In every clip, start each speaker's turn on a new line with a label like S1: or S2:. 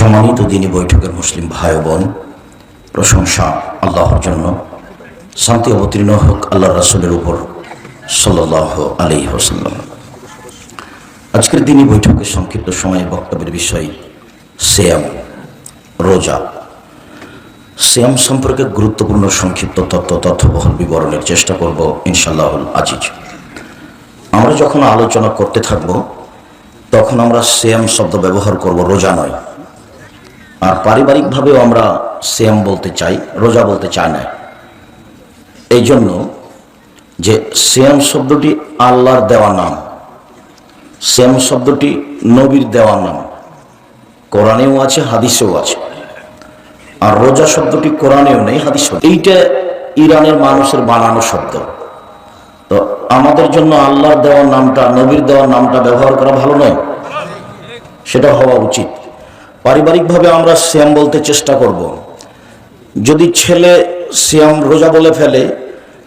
S1: সম্মানিত দিনী বৈঠকের মুসলিম ভাই বোন, প্রশংসা আল্লাহর জন্য। শান্তি অবতীর্ণ হোক আল্লাহ রাসুলের উপর সাল্লাহ আলী হোসাল্লাম আজকের দিনই বৈঠকের সংক্ষিপ্ত সময়ে বক্তব্যের বিষয় সেয়াম, রোজা। সেয়াম সম্পর্কে গুরুত্বপূর্ণ সংক্ষিপ্ত তত্ত্ব তথ্যবহল বিবরণের চেষ্টা করব ইনশাল্লাহুল আজিজ। আমরা যখন আলোচনা করতে থাকব, তখন আমরা সেয়াম শব্দ ব্যবহার করব রোজা নয়। আর পারিবারিকভাবেও আমরা সেয়াম বলতে চাই, রোজা বলতে চাই না। এই জন্য যে সেয়াম শব্দটি আল্লাহর দেওয়া নাম সেম শব্দটি নবীর দেওয়া নাম, কোরআনেও আছে, হাদিসেও আছে। আর রোজা শব্দটি কোরআনেও নেই, হাদিসেও এইটা ইরানের মানুষের বানানো শব্দ। তো আমাদের জন্য আল্লাহর দেওয়া নামটা, নবীর দেওয়া নামটা ব্যবহার করা ভালো নয়? সেটা হওয়া উচিত। পারিবারিকভাবে আমরা শ্যাম বলতে চেষ্টা করব। যদি ছেলে শ্যাম রোজা বলে ফেলে,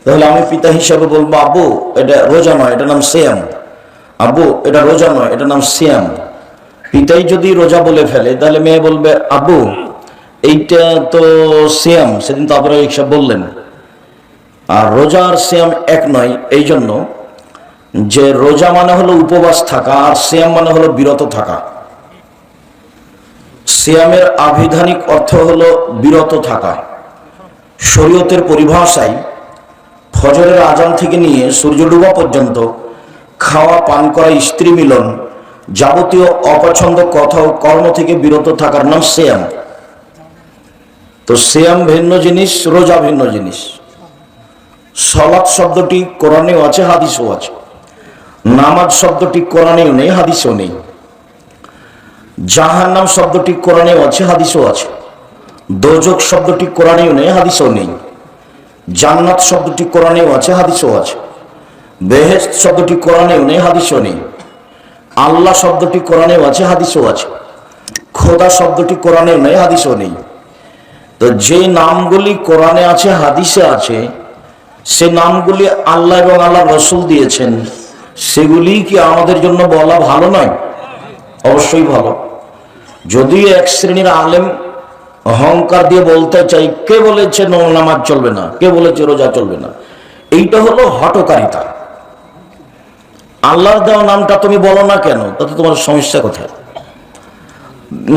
S1: তাহলে আমি পিতা হিসাবে বলব আবু এটা রোজা নয়, এটা নাম শ্যাম আব্বু, এটা রোজা নয়, এটা নাম শ্যাম পিতাই যদি রোজা বলে ফেলে, তাহলে মেয়ে বলবে আবু এইটা তো শ্যাম সেদিন তো আপনারা এইসব বললেন। আর রোজা আর শ্যাম এক নয় এই জন্য যে রোজা মানে হলো উপবাস থাকা, আর শ্যাম মানে হলো বিরত থাকা। সিয়ামের আবিধানিক অর্থ হল বিরত থাকা। শরীয়তের পরিভাষায়, ফজরের আজান থেকে নিয়ে সূর্য ডুবা পর্যন্ত খাওয়া, পান করা, স্ত্রী মিলন যাবতীয় অপছন্দ কথা ও কর্ম থেকে বিরত থাকার নাম সিয়াম। তো সিয়াম ভিন্ন জিনিস, রোজা ভিন্ন জিনিস। সলাৎ শব্দটি কোরআনেও আছে, হাদিসও আছে। নামাজ শব্দটি কোরআনেও নেই, হাদিসও নেই। জাহান্নাম শব্দটি কোরআনেও আছে, হাদিসও আছে। দোজক শব্দটি কোরআনেও নেই, হাদিসও নেই। জান্নাত শব্দটি কোরআনেও আছে, হাদিসও আছে। বেহেস্ত শব্দটি কোরআনেও নেই, হাদিসও নেই। আল্লাহ শব্দটি কোরআনেও আছে, হাদিসও আছে। খোদা শব্দটি কোরআনেও নেই, হাদিসও নেই। তো যে নামগুলি কোরআনে আছে, হাদিসে আছে, সে নামগুলি আল্লাহ এবং আল্লাহ রসুল দিয়েছেন, সেগুলি কি আমাদের জন্য বলা ভালো নয়? অবশ্যই ভালো। যদি এক শ্রেণির আলেম অহংকার দিয়ে বলতে চাই কে বলেছে নামাজ চলবে না, কে বলেছে রোজা চলবে না, এইটা হলো হটকারিতা আল্লাহর দেওয়া নামটা তুমি বলো না কেন, তাতে তোমার সমস্যা কোথায়?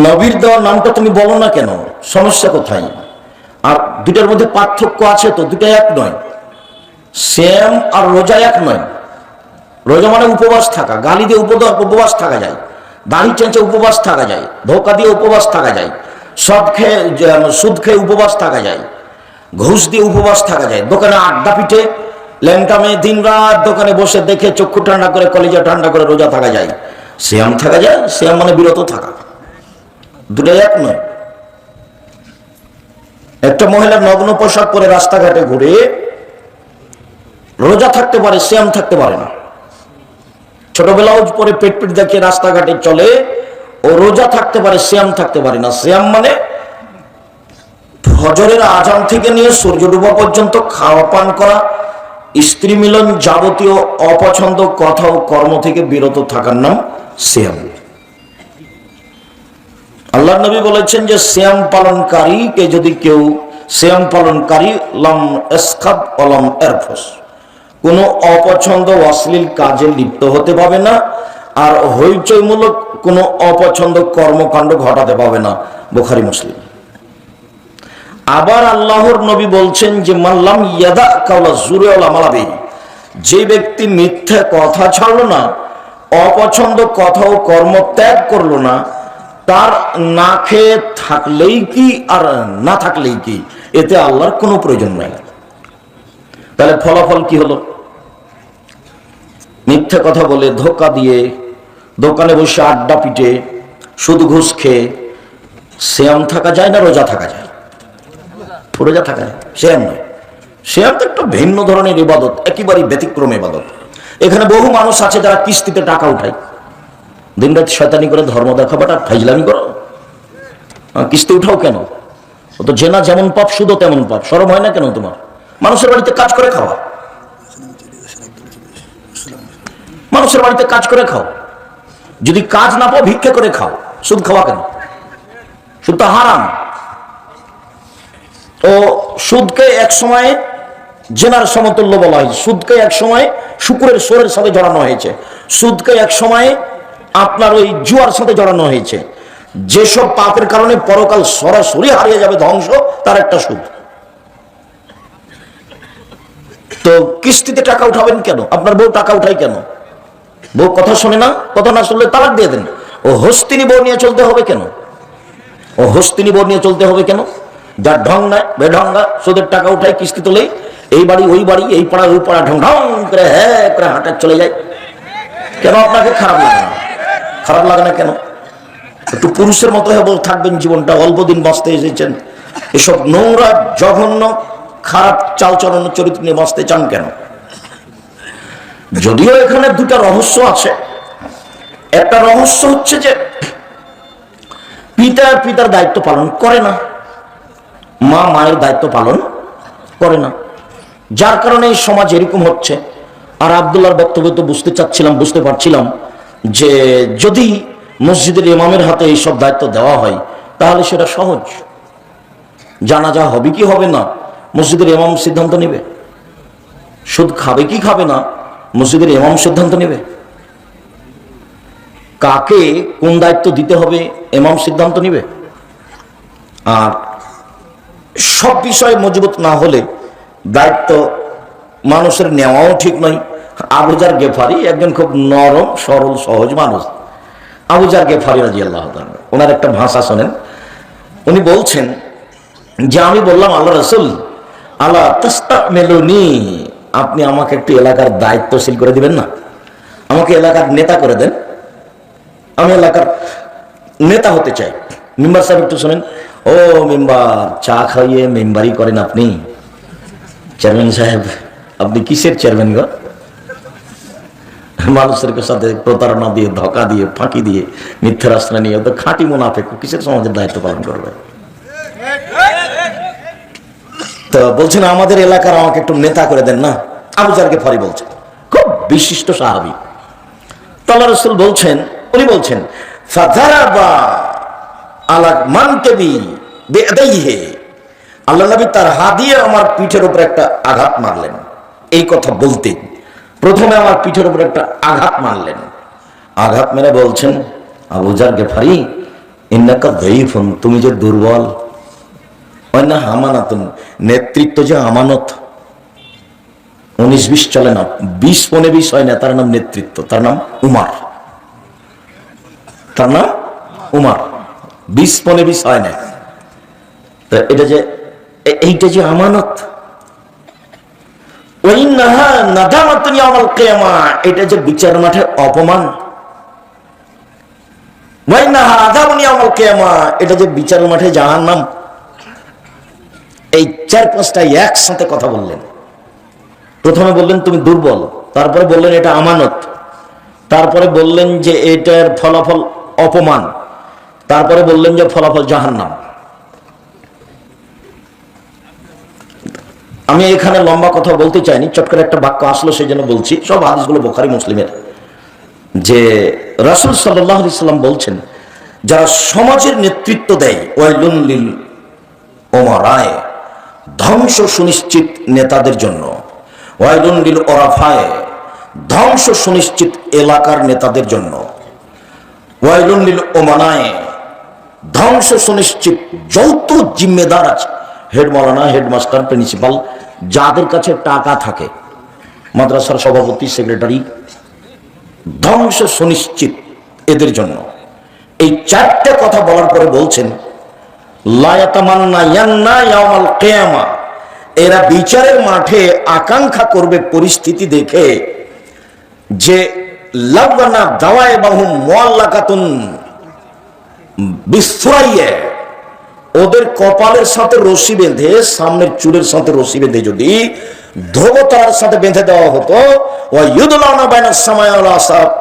S1: নবীর দেওয়া নামটা তুমি বলো না কেন, সমস্যা কোথায়? আর দুটার মধ্যে পার্থক্য আছে তো দুটা এক নয়। শ্যাম আর রোজা এক নয়। রোজা মানে উপবাস থাকা, গালি দিয়ে উপবাস থাকা যায়। দাড়ি চেঁচে উপবাস থাকা যায়, ধোকা দিয়ে উপবাস থাকা যায়, সব খেয়ে সুদ খেয়ে উপবাস থাকা যায়, ঘুষ দিয়ে উপবাস থাকা যায়। দোকানে আড্ডা পিঠে, ল্যাংটা মেয়ে দিন রাত দোকানে বসে দেখে চক্ষু ঠান্ডা করে, কলিজা ঠান্ডা করে রোজা থাকা যায়। শ্যাম থাকা যায়, শ্যাম মানে বিরত থাকা। দুটাই এক নয়। একটা মহিলা নগ্ন পোশাক পরে রাস্তাঘাটে ঘুরে, রোজা থাকতে পারে, শ্যাম থাকতে পারে না। ছোট ব্লাউজ পরে পেট পেট দেখিয়ে রাস্তাঘাটে চলে, ও রোজা থাকতে পারে শ্যাম থাকতে পারে না। শ্যাম মানে ফজরের আজান থেকে নিয়ে সূর্য ডুবা পর্যন্ত খাওয়া, পান করা, স্ত্রী মিলন যাবতীয় অপছন্দ কথা ও কর্ম থেকে বিরত থাকার নাম শ্যাম আল্লাহ নবী বলেছেন যে শ্যাম পালনকারীকে যদি কেউ শ্যাম পালনকারী লম এসখাব অলম এরফস। কোনো অপছন্দ অশ্লীল কাজে লিপ্ত হতে পাবে না, আর হইচইমূলক কোনো অপছন্দ কর্মকাণ্ড ঘটাতে পাবে না, বোখারি, মুসলিম। আবার আল্লাহর নবী বলছেন যে মাল্লাম ইয়াদা কাউলা জুরে মালাবি যে ব্যক্তি মিথ্যা কথা ছাড়লো না, অপছন্দ কথা ও কর্ম ত্যাগ করল না, তার না খেয়ে থাকলেই কি আর না থাকলেই কি, এতে আল্লাহর কোনো প্রয়োজন নাই। তাহলে ফলাফল কি হলো? মিথ্যা কথা বলে ধোকা দিয়ে দোকানে বসে আড্ডা পিটে, সুদ ঘুষ খেয়ে, শ্যাম থাকা যায় না, রোজা থাকা যায়? রোজা থাকা যায়? শ্যাম নয়। শ্যাম তো একটা ভিন্ন ধরনের ইবাদত, একেবারেই ব্যতিক্রম ইবাদত। এখানে বহু মানুষ আছে যারা কিস্তিতে টাকা উঠায়। দিন রাত শয়তানি করে, ধর্ম দেখাবাটা ফাইজলামি করো? কিস্তি উঠাও কেন? ও তো জেনা যেমন পাপ শুধু তেমন পাপ, সরম হয় না কেন তোমার? মানুষের বাড়িতে কাজ করে খাওয়া। মানুষের বাড়িতে কাজ করে খাও। যদি কাজ না পাও, ভিক্ষা করে খাও। সুদ খাওয়া কেন? সুদটা হারাম। ও সুদকে এক সময় জেনার সমতুল্য বলা হয়েছে। সুদকে এক সময় শুকুরের সোরের সাথে জড়ানো হয়েছে। সুদকে এক সময় আপনার ওই জুয়ার সাথে জড়ানো হয়েছে। যেসব পাপের কারণে পরকাল সরাসরি হারিয়ে যাবে ধ্বংস, তার একটা সুদ। তো কিস্তিতে টাকা উঠাবেন কেন? আপনার বউ টাকা উঠাই কেন? বউ কথা শোনে না, কথা না শুনলে তালাক দিয়ে দেন। ও হস্তিনী বউ নিয়ে চলতে হবে কেন? ও হস্তিনী বউ নিয়ে চলতে হবে কেন? যার ঢং নাই, বেঢঙ্গা, সুদের টাকা উঠায়, কিস্তি তোলে, এই বাড়ি, ওই বাড়ি, এই পাড়া, ওই পাড়া, ঢং ঢং করে হ্যাঁ করে হাঁটা চলে যায়। কেন আপনাকে খারাপ লাগে না? খারাপ লাগে না কেন? একটু পুরুষের মতো হয়ে থাকবেন জীবনটা, অল্প দিন বাঁচতে এসেছেন। এসব নোংরা, জঘন্য, খারাপ চালচলন চরিত্র নিয়ে বাঁচতে চান কেন? যদিও এখানে দুটা রহস্য আছে। একটা রহস্য হচ্ছে যে পিতা পিতার দায়িত্ব পালন করে না, মা মায়ের দায়িত্ব পালন করে না। যার কারণে এই সমাজ এরকম হচ্ছে। আর আবদুল্লাহর বক্তব্য তো বুঝতে চাচ্ছিলাম, বুঝতে পারছিলাম যে যদি মসজিদের ইমামের হাতে এইসব দায়িত্ব দেওয়া হয়, তাহলে সেটা সহজ। জানা যা হবে কি হবে না? মসজিদের ইমাম সিদ্ধান্ত নেবে? সুদ খাবে কি খাবে না? মসজিদের ইমাম সিদ্ধান্ত নেবে? কাকে কোন দায়িত্ব দিতে হবে এমাম সিদ্ধান্ত নেবে? আর সব বিষয় মজবুত না হলে দায়িত্ব মানুষের নেওয়াও ঠিক নয়। আবুজার গেফারি একজন খুব নরম, সরল, সহজ মানুষ। আবুজার গেফারি রাজি আল্লাহ ওনার একটা ভাষা শোনেন। উনি বলছেন যে আমি বললাম আল্লাহ রসুল আল্লাহ তাস্তা মেলুনি আপনি আমাকে একটু এলাকার দায়িত্বশীল করে দিবেন না? আমাকে এলাকার নেতা করে দেন। আমি এলাকার নেতা হতে চাই। মেম্বার সাহেব একটু শোনেন। ও মেম্বার, চা খাইয়ে মেম্বারই করেন আপনি। চেয়ারম্যান সাহেব, আপনি কিসের চেয়ারম্যান গো? মানুষের সাথে প্রতারণা দিয়ে, ধোকা দিয়ে, ফাঁকি দিয়ে, মিথ্যা রাস্তা নিয়ে খাঁটি মুনাফেক ও কিসের সমাজের দায়িত্ব পালন করবে? তো বলছেন, আমাদের এলাকার আমাকে একটু নেতা করে দেন না। আবু জারকে ফরি বলছেন খুব বিশিষ্ট সাহাবি। তাল্লা রসুল বলছেন, উনি বলছেন ফাদারাবা আলা মানকেবি বেদাইহে আল্লাহ নবী তার হাত দিয়ে আমার পিঠের উপর একটা আঘাত মারলেন। এই কথা বলতে প্রথমে আমার পিঠের উপর একটা আঘাত মারলেন। আঘাত মেরে বলছেন আবুজার গেফারি ইন্নাকা দইফুন তুমি যে দুর্বল অন্য হামানাতুন নেতৃত্ব যে আমানত। উনিশ বিশ চলে না, বিশ পনে বিশ হয় না, তার নাম নেতৃত্ব, তার নাম উমার। তার নাম উমার। বিশ পনে বিশ হয় না। এটা যে এইটা যে আমানত। ওই নাহা এটা যে বিচার মাঠে অপমান। এটা যে বিচার মাঠে জাহান্নাম। এই চার পাঁচটা একসাথে কথা বললেন। প্রথমে বললেন, তুমি দুর্বল। তারপরে বললেন, এটা আমানত। তারপরে বললেন যে, এটার ফলাফল অপমান। তারপরে বললেন যে, ফলাফল জাহান্নাম। আমি এখানে লম্বা কথা বলতে চাইনি, চট করে একটা বাক্য আসলো সেই জন্য বলছি। সব হাদিসগুলো বোখারি, মুসলিমের। যে রাসুল সাল্লাহ ইসলাম বলছেন, যারা সমাজের নেতৃত্ব দেয়, ওয়াইলুন লিল ওমরায় ধ্বংস সুনিশ্চিত নেতাদের জন্য। ওয়াইলুন লিল ওরাফায় ধ্বংস সুনিশ্চিত এলাকার নেতাদের জন্য। ওয়াইলুন লিল ওমানায় ধ্বংস সুনিশ্চিত যৌথ জিম্মেদার আছে। হেড মৌলানা হেডমাস্টার প্রিন্সিপাল, যাদের কাছে টাকা থাকে। মাদ্রাসার সভাপতি, সেক্রেটারি। ধ্বংস সুনিশ্চিত এদের জন্য। এই চারটে কথা বলার পরে বলছেন এরা বিচারের মাঠে আকাঙ্ক্ষা করবে পরিস্থিতি দেখে যে দাওয়ায় বাহু বিস্ফোরাইয়ে। ওদের কপালের সাথে রশি বেঁধে, সামনের চুলের সাথে রশি বেঁধে যদি ধ্রুবতার সাথে বেঁধে দেওয়া হতো ও ইউদুলানা বাইনা সময়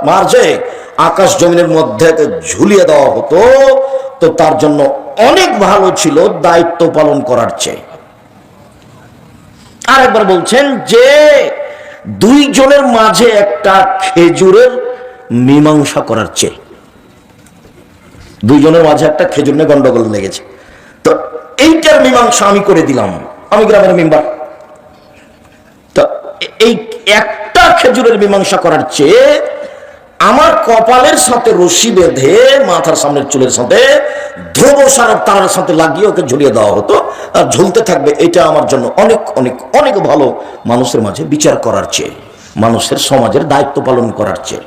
S1: মার্জে আকাশ জমিনের মধ্যে ঝুলিয়ে দেওয়া হতো, তো তার জন্য অনেক ভালো ছিল দায়িত্ব পালন করার চেয়ে। আরেকবার বলছেন যে, দুইজনের মাঝে একটা খেজুরের মীমাংসা করার চেয়ে। দুইজনের মাঝে একটা খেজুর নিয়ে গন্ডগোল লেগেছে। তো এইটার মীমাংসা আমি করে দিলাম, আমি গ্রামের মেম্বার। তো এই একটা খেজুরের মীমাংসা করার চেয়ে আমার কপালের সাথে রশি বেঁধে মাথার সামনের চুলের সাথে ধ্রুব সারের তারার সাথে লাগিয়ে ওকে ঝুলিয়ে দেওয়া হতো আর ঝুলতে থাকবে এটা আমার জন্য অনেক অনেক অনেক ভালো মানুষের মাঝে বিচার করার চেয়ে, মানুষের সমাজের দায়িত্ব পালন করার চেয়ে।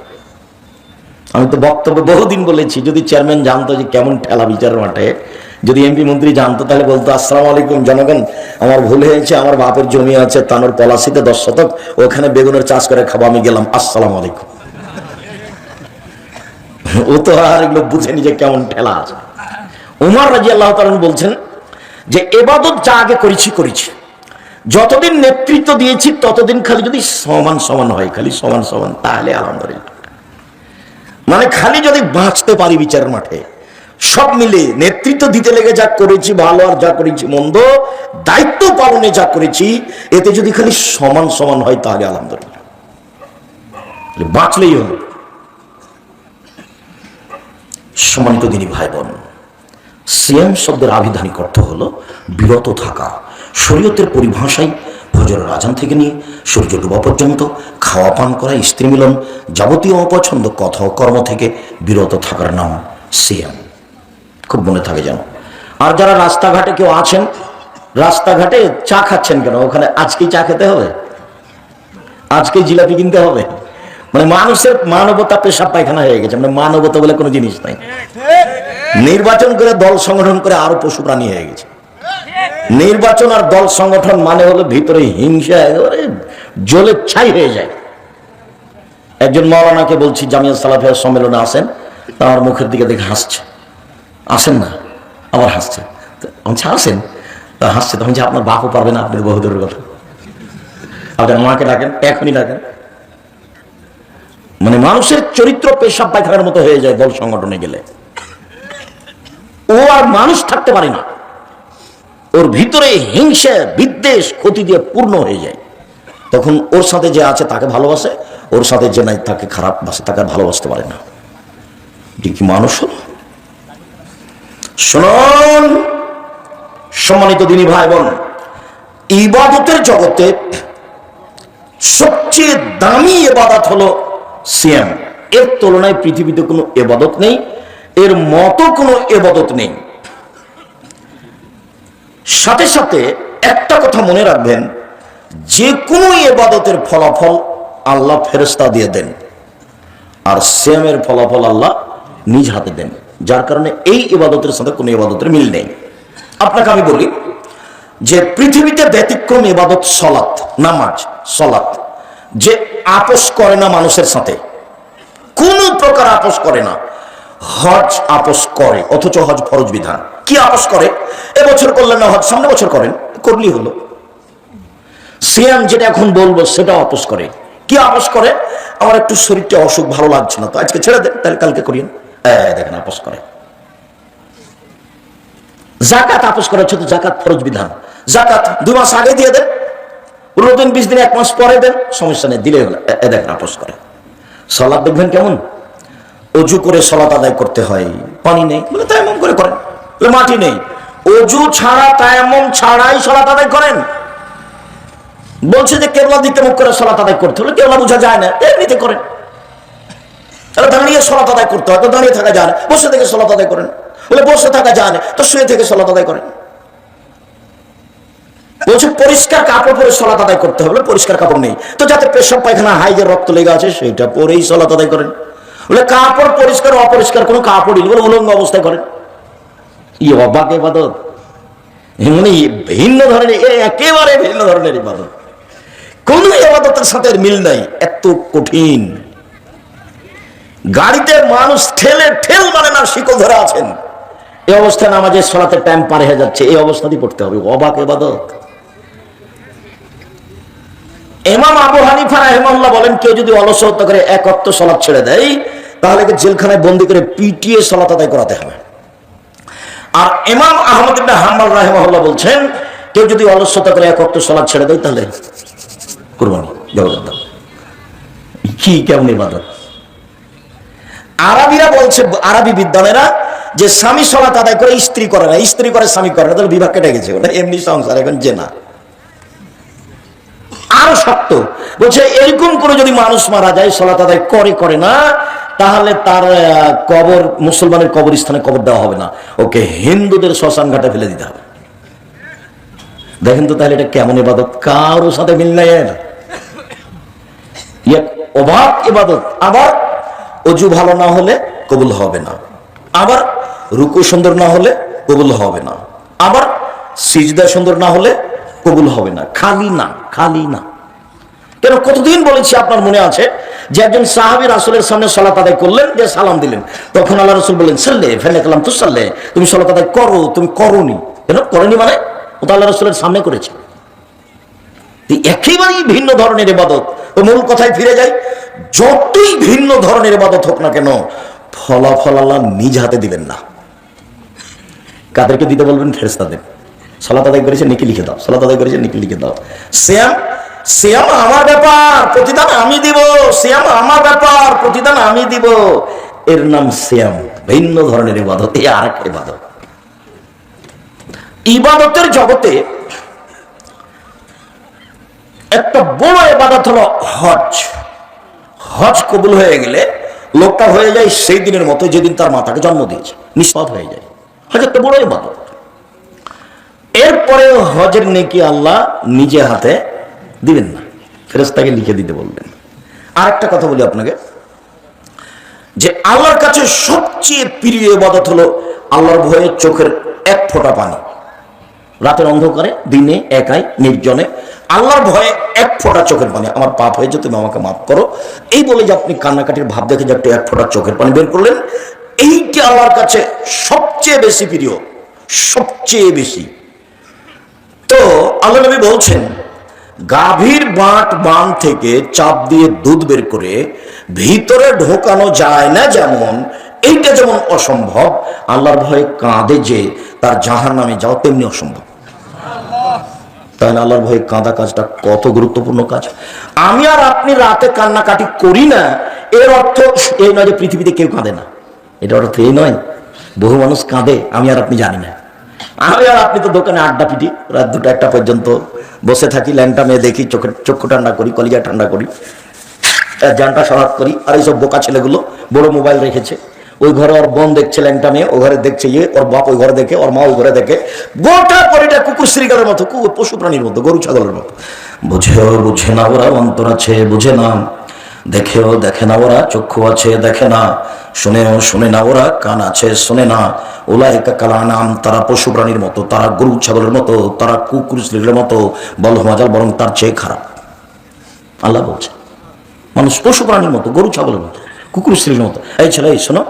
S1: আমি তো বক্তব্য বহুদিন বলেছি, যদি চেয়ারম্যান জানতো যে কেমন ঠেলা বিচার মাঠে, যদি এমপি মন্ত্রী জানতো তাহলে বলতো, আসসালাম আলাইকুম জনগণ, আমার ভুল হয়েছে, আমার বাপের জমি আছে, তানোর পলাশিতে দশ শতক, ওখানে বেগুনের চাষ করে খাব, আমি গেলাম, আসসালাম আলাইকুম। ও তো আর এগুলো বুঝেনি যে কেমন ঠেলা আছে। উমার রাজি আল্লাহ তালন বলছেন যে, এবাদত যা আগে করেছি করেছি। যতদিন নেতৃত্ব দিয়েছি, ততদিন খালি যদি সমান সমান হয়, খালি সমান সমান, তাহলে আলহামদুলিল্লাহ। মানে খালি যদি বাঁচতে পারি বিচার মাঠে, সব মিলে নেতৃত্ব দিতে লেগে যা করেছি, ভালো আর যা করেছি, মন্দ, দায়িত্ব পালনে যা করেছি, এতে যদি খালি সমান সমান হয়, তাহলে আলহামদুলিল্লাহ। বাঁচলেই হলো সম্মানিত দিনী ভাই বোন সিএম শব্দের আবিধানিক অর্থ হলো বিরত থাকা। শরীয়তের পরিভাষায় ফজরের আজান থেকে নিয়ে সূর্য ডুবা পর্যন্ত খাওয়া পান করা, স্ত্রী মিলন যাবতীয় অপছন্দ কথা ও কর্ম থেকে বিরত থাকার নাম সিএম খুব মনে থাকে যেন। আর যারা রাস্তাঘাটে কেউ আছেন, রাস্তাঘাটে চা খাচ্ছেন কেন? ওখানে আজকেই চা খেতে হবে? আজকেই জিলাপি কিনতে হবে? মানে মানুষের মানবতা পেশাব পায়খানা হয়ে গেছে মানে মানবতা বলে কোনো জিনিস নাই। নির্বাচন করে দল সংগঠন করে আরও পশু প্রাণী হয়ে গেছে। নির্বাচন আর দল সংগঠন মানে হলো ভিতরে হিংসা, একেবারে জলে ছাই হয়ে যায়। একজন মৌলানাকে বলছি, জামিয়া সালাফিয়া সম্মেলনে আসেন, তার মুখের দিকে দেখে হাসছে। আসেন না, আবার হাসছে। আসেন। হাসছে, তখন যে আপনার বাপও পারবে না আপনার বহুদূরের কথা। আপনার মাকে ডাকেন, এখনই ডাকেন। মানে মানুষের চরিত্র পেশাব পায়খানার মতো হয়ে যায় দল সংগঠনে গেলে। ও আর মানুষ থাকতে পারে না। ওর ভিতরে হিংসা, বিদ্বেষ, ক্ষতি দিয়ে পূর্ণ হয়ে যায়। তখন ওর সাথে যে আছে তাকে ভালোবাসে, ওর সাথে যে নাই তাকে খারাপ বাসে, তাকে ভালোবাসতে পারে না। কি মানুষ হলো? শুনুন, সম্মানিত দিনী ভাই বোন ইবাদতের জগতে সবচেয়ে দামি এবাদত হলো সিয়াম। এর তুলনায় পৃথিবীতে কোনো এবাদত নেই, এর মতো কোনো এবাদত নেই। সাথে সাথে একটা কথা মনে রাখবেন, যে কোনো এবাদতের ফলাফল আল্লাহ ফেরস্তা দিয়ে দেন, আর সিয়ামের ফলাফল আল্লাহ নিজ হাতে দেন, যার কারণে এই ইবাদতের সাথে কোনো ইবাদতের মিল নেই। আপনাকে আমি বলি যে পৃথিবীতে ব্যতিক্রম ইবাদত সলাৎ, নামাজ সলাৎ। যে আপোষ করে না মানুষের সাথে। কোনো প্রকার আপোষ করে না। হজ আপোষ করে, অথচ হজ ফরজ বিধান। কি আপোষ করে? এবছর করলেন না হজ, সামনে বছর করেন করলেই হলো। সিয়াম যেটা এখন বলব সেটা আপোষ করে। কি আপোষ করে? আমার একটু শরীরটা অসুখ, ভালো লাগছে না তো। আজকে ছেড়ে দেন, তাহলে কালকে করিয়েন। দেখেন, আপোষ করে। জাকাত আপোষ করে হচ্ছে তো জাকাত ফরজ বিধান। জাকাত দু মাস আগে দিয়ে দেন পনেরো দিন বিশ দিন, এক মাস পরে দেন, সমস্যা নেই দিলে দেখেন আপোষ করে সলাদ দেখবেন কেমন? অজু করে সলাত আদায় করতে হয়, পানি নেই, বলে তায়াম্মম করে করেন, বলে মাটি নেই। অজু ছাড়া, তায়াম্মম ছাড়াই সলাত আদায় করেন। বলছে যে কেবলা দিকে মুখ করে সলাত আদায় করতে হলে কেবলা বোঝা যায় না, এমনিতে করেন। তাহলে দাঁড়িয়ে সলাত আদায় করতে হয়, তো দাঁড়িয়ে থাকা যায় না, বসে থেকে সলাত আদায় করেন। বলে বসে থাকা যায় না, তো শুয়ে থেকে সলাত আদায় করেন। বলছে, পরিষ্কার কাপড় পরে সলাত আদায় করতে হবে। পরিষ্কার কাপড় নেই। তো যাতে পেশাব পায়খানা হাইজের রক্ত লেগে আছে, সেটা পরেই সলাত আদায় করেন। বলে, কাপড় পরিষ্কার, অপরিষ্কার, কোনো কাপড়ই বলে, উলঙ্গ অবস্থায় করেন। ই অবাক এবাদত মানে ভিন্ন ধরনের একেবারে ভিন্ন ধরনের ইবাদত। কোন ইবাদতের সাথে মিল নাই, এত কঠিন। গাড়িতে মানুষ ঠেলে ঠেল মানে না, শিকল ধরে আছেন। এই অবস্থায় নামাজের সলাতের টাইম পার হয়ে যাচ্ছে, এই অবস্থাতেই পড়তে হবে। অবাক এবাদত এমাম আবু হানিফা রহমাল্লাহ বলেন, কেউ যদি অলসতা করে এক অক্ত সলাৎ ছেড়ে দেয়, তাহলে জেলখানায় বন্দি করে পিটিয়ে সলাত আদায় করাতে হবে? আর এমাম আহমদ হাম্মাল রাহিমাহুল্লাহ বলছেন, কেউ যদি অলসতা করে এক অক্ত সলাৎ ছেড়ে দেয়, তাহলে কুরবানি জগৎ কি, কেমন ইবাদত? আরবিরা বলছে, আরবি বিদ্যানেরা যে স্বামী সলাত আদায় করে, স্ত্রী করে না, স্ত্রী করে, স্বামী করে না, তাহলে বিভাগ কেটে গেছে ওটা এমনি সংসার, এখন যে না আরও শক্ত বলছে, এরকম করে যদি মানুষ মারা যায় সলাত আদায় করে করে না, তাহলে তার কবর, মুসলমানের কবরস্থানে কবর দেওয়া হবে না। ওকে হিন্দুদের শ্মশান ঘাটে ফেলে দিতে হবে। দেখেন তো তাহলে এটা কেমন ইবাদত? কারোর সাথে মিল নাই এর। অভাব ইবাদত। আবার অজু ভালো না হলে কবুল হবে না। আবার রুকু সুন্দর না হলে কবুল হবে না। আবার সিজদা সুন্দর না হলে কবুল হবে না। খালি না খালি না। কেন কতদিন বলেছি আপনার মনে আছে যে একজন সাহাবি রাসুলের সামনে সলাত আদায় করলেন, যে সালাম দিলেন? তখন আল্লাহ রসুল বললেন, সাল্লে, ফেলে কালাম তো সাল্লে। তুমি সলাত আদায় করো, তুমি করনি। কেন? করনি মানে? ও তো আল্লাহ রসুলের সামনে করেছে। একেবারেই ভিন্ন ধরনের ইবাদত। তো মূল কথায় ফিরে যাই, যতই ভিন্ন ধরনের ইবাদত হোক না কেন, ফলাফল আল্লাহ নিজ হাতে দিবেন না। কাদেরকে দিতে বলবেন? ফেরেস্তাদের সলাত আদায় করেছে, নিকি লিখে দাও। সলাত আদায় করেছে, নিকি লিখে দাও। শ্যাম শ্যাম আমার ব্যাপার, প্রতিদান আমি দিব। শ্যাম আমার ব্যাপার, প্রতিদান আমি দিব। এর নাম শ্যাম ভিন্ন ধরনের ইবাদত এই আর এক ইবাদত। ইবাদতের জগতে একটা বড় এবাদত হলো হজ। হজ কবুল হয়ে গেলে লোকটা হয়ে যায় সেই দিনের মতো যেদিন তার মাতাকে জন্ম দিয়েছে নিষ্পাত হয়ে যায়। হজ একটা বড় এবাদত এরপরে হজের নেকি আল্লাহ নিজে হাতে দিবেন না। ফেরেস্তাকে লিখে দিতে বলবেন। আর একটা কথা বলি আপনাকে। যে আল্লাহর কাছে সবচেয়ে প্রিয় ইবাদত হলো আল্লাহর ভয়ে চোখের এক ফোঁটা পানি। রাতের অন্ধকারে, দিনে একাই, নির্জনে আল্লাহর ভয়ে এক ফোঁটা চোখের পানি। আমার পাপ হয়েছে, তুমি আমাকে মাফ করো। এই বলে যে আপনি কান্নাকাটির ভাব দেখে যে একটু এক ফোঁটা চোখের পানি বের করলেন, এইটি আল্লাহর কাছে সবচেয়ে বেশি প্রিয়, সবচেয়ে বেশি। তো আল্লাহ নবী বলছেন গাভীর বাঁট বান থেকে চাপ দিয়ে দুধ বের করে ভিতরে ঢোকানো যায় না যেমন, এইটা যেমন অসম্ভব, আল্লাহর ভয়ে কাঁদে যে তার জাহার নামে যাও তেমনি অসম্ভব। তাহলে আল্লাহর ভয়ে কাঁদা কাজটা কত গুরুত্বপূর্ণ কাজ? আমি আর আপনি রাতে কান্নাকাটি করি না, এর অর্থ এই নয় যে পৃথিবীতে কেউ কাঁদে না। এটা অর্থ এই নয়, বহু মানুষ কাঁদে, আমি আর আপনি জানি না। আমি আর আপনি তো দোকানে আড্ডা পিটি, রাত দুটো একটা পর্যন্ত বসে থাকি, ল্যাংটা মেয়ে দেখি, চোখে, চক্ষু ঠান্ডা করি, কলিজা ঠান্ডা করি জানটা সরাত করি, আর এইসব বোকা ছেলেগুলো বড় মোবাইল রেখেছে। ওই ঘরে ওর বোন দেখছে ল্যাংটা মেয়ে, ও ঘরে দেখছে ইয়ে ওর বাপ ওই ঘরে দেখে, ওর মা ওই ঘরে দেখে, গোটা পরিটা কুকুর শ্রীকারের মতো, কুকুর পশু প্রাণীর মতো, গরু ছাগলের মতো। বুঝেও বুঝে না, ওরা অন্তর আছে, বুঝে না। দেখেও দেখে না ওরা, চক্ষু আছে দেখে না। শুনেও শুনে না ওরা, কান আছে শুনে না। ওলাইকা কালা নাম তারা পশু প্রাণীর মতো, তারা গরু ছাগলের মতো, তারা কুকুর শ্রীকের মতো, বল মজাল বরং তার চেয়ে খারাপ। আল্লাহ বলছে, মানুষ পশু প্রাণীর মতো, গরু ছাগলের মতো, কুকুর স্ত্রীর মতো। এই ছেলে, এই শোনো,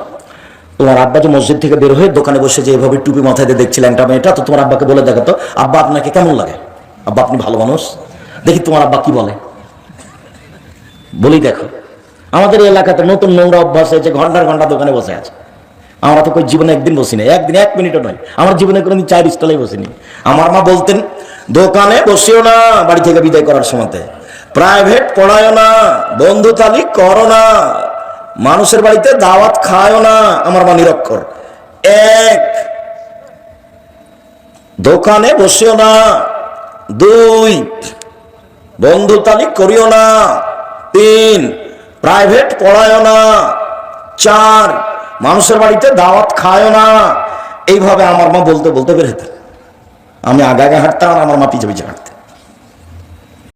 S1: তোমার আব্বা যে মসজিদ থেকে বের হয়ে দোকানে বসে যে এভাবে টুপি মাথায় দিয়ে দেখছিলেন একটা মেয়েটা, তো তোমার আব্বাকে বলে দেখো তো, আব্বা আপনাকে কেমন লাগে? আব্বা, আপনি ভালো মানুষ? দেখি তোমার আব্বা কি বলে। বলি দেখো, আমাদের এলাকাতে নতুন নোংরা অভ্যাস হয়েছে, ঘণ্টার ঘণ্টা দোকানে বসে আছে। আমরা তো কই জীবনে একদিন বসি না একদিন এক মিনিটও নয়, আমার জীবনে কোনোদিন চার স্টলে বসিনি আমার মা বলতেন, দোকানে বসিও না, বাড়ি থেকে বিদায় করার সময়তে। প্রাইভেট পড়ায়ও না, বন্ধু তালিক করো না, মানুষের বাড়িতে দাওয়াত খায়ও না, আমার মা নিরক্ষর। এক, দোকানে বসিও না, দুই, বন্ধু তালিক করিও না তিন। প্রাইভেট পড়ায়ও না। চার, মানুষের বাড়িতে দাওয়াত খায়ও না। এইভাবে আমার মা বলতে বলতে বেরোতেন আমি আগে আগে হাঁটতাম আমার মা পিছে পিছিয়ে হাঁটতেন।